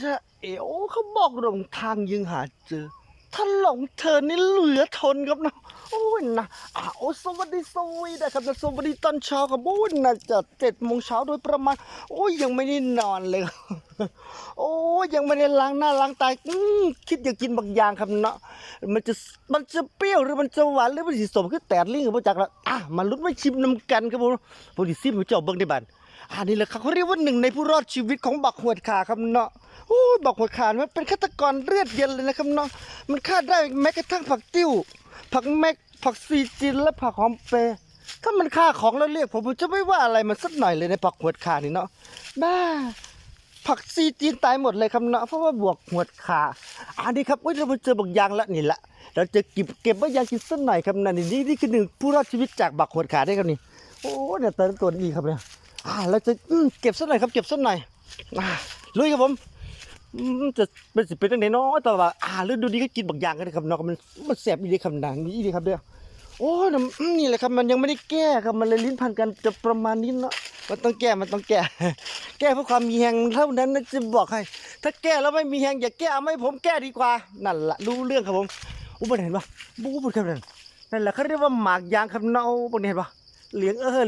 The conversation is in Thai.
จะเอ๋วเขาบอกหลงทางยังหาเจอ ถ้าหลงเธอนี่เหลือทนครับนะ โอ้ยนะอ้าวสวัสดีสวีนะครับนะสวัสดีตอนเช้าครับโอ้ยน่าจะเจ็ดโมงเช้าโดยประมาณ โอ้ยยังไม่ได้นอนเลย โอ้ยยังไม่ได้ล้างหน้าล้างตาอืมคิดอยากกินบางอย่างครับเนาะ มันจะมันจะเปรี้ยวหรือมันจะหวานหรือมันสิสมคือแตดลิงกับพวกจักละอะมาลุ้นมาชิมน้ำกันครับผมบริซิมเจ้าเบิ้งในบ้าน อันนี้แหละครับเขาเรียกว่าหนึ่งในผู้รอดชีวิตของบักหวดขาครับเนาะโอ้ยบักหวดขามันเป็นฆาตกรเลือดเย็นเลยนะครับเนาะมันฆ่าได้แม้กระทั่งผักติ้ว ผักแม็กผักซีจินและผักหอมเปรย์ถ้ามันฆ่าของแล้วเรียกผมผมจะไม่ว่าอะไรมันสักหน่อยเลยในผักหวดขานี่เนาะบ้าผักซีจีนตายหมดเลยครับเนาะเพราะว่าบวกหวดขาอันนี้ครับเว้ยเรามาเจอบักยางแล้วนี่ละเราจะเก็บเก็บไว้ยางกินสักหน่อยครับนั่นนี่นี่คือหนึ่งผู้รอดชีวิตจากบักหวดขาได้ครับนี่โอ้เนี่ยเติมตัวดีครับเนี่ย อ่าเราจะเก็บสักหน่อยครับเก็บสักหน่อยอ่าลุยครับผมจะเป็นสิเป็นตั้งไหนเนาะแต่ว่าอ่าฤดูนี้ก็กินบักยางกันนะครับเนาะมันมันแสบดีครับหนังนี่ดีครับเด้อโอ้นนี่แหละครับมันยังไม่ได้แก้ครับมันเลยลิ้นพันกันจะประมาณนี้เนาะมันต้องแก้มันต้องแก้ แก้เพื่อความมีแหงเท่านั้นนะจะบอกให้ ถ้าแก้แล้วไม่มีแหงอย่าแก้เอาไม่ผมแก้ดีกว่า นั่นละรู้เรื่องครับผมอุบัติเห็นปะบู๊บุญครับนั่นนั่นแหละเขาเรียกว่าหมากยางครับเนาอุบัติเห็นปะเหลียงเออ